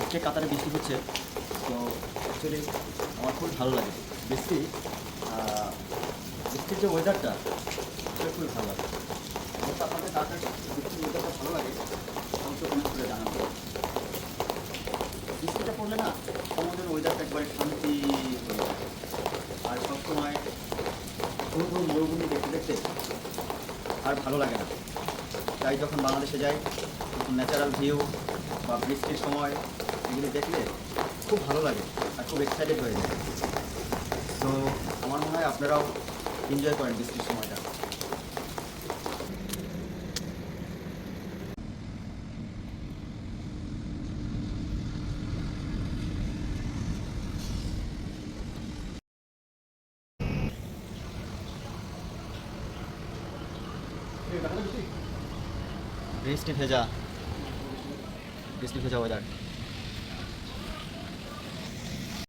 আজকে কাতারে বৃষ্টি হচ্ছে, তো অ্যাকচুয়ালি আমার খুব ভালো লাগে বৃষ্টি। বৃষ্টির যে ওয়েদারটা সেটা খুবই ভালো লাগে। অবশ্য আপনাদের কাতার বৃষ্টির ওয়েদারটা ভালো লাগে অবশ্য কমেন্ট করে জানাব। বৃষ্টিটা পড়লে না, আমাদের ওয়েদারটা একবারে শান্তি হয়ে যায়। আর সবসময় ঘুর ঘুর মরুভূমি দেখতে দেখতে আর ভালো লাগে না। তাই যখন বাংলাদেশে যাই ন্যাচারাল ভিউ বা বৃষ্টির সময় এগুলো দেখলে খুব ভালো লাগে আর খুব এক্সাইটেড হয়ে যায়। তো আমার মনে হয় আপনারাও এনজয় করেন বৃষ্টির সময়টা। বৃষ্টি ভেজা। বৃষ্টি ভেজা ওয়েদার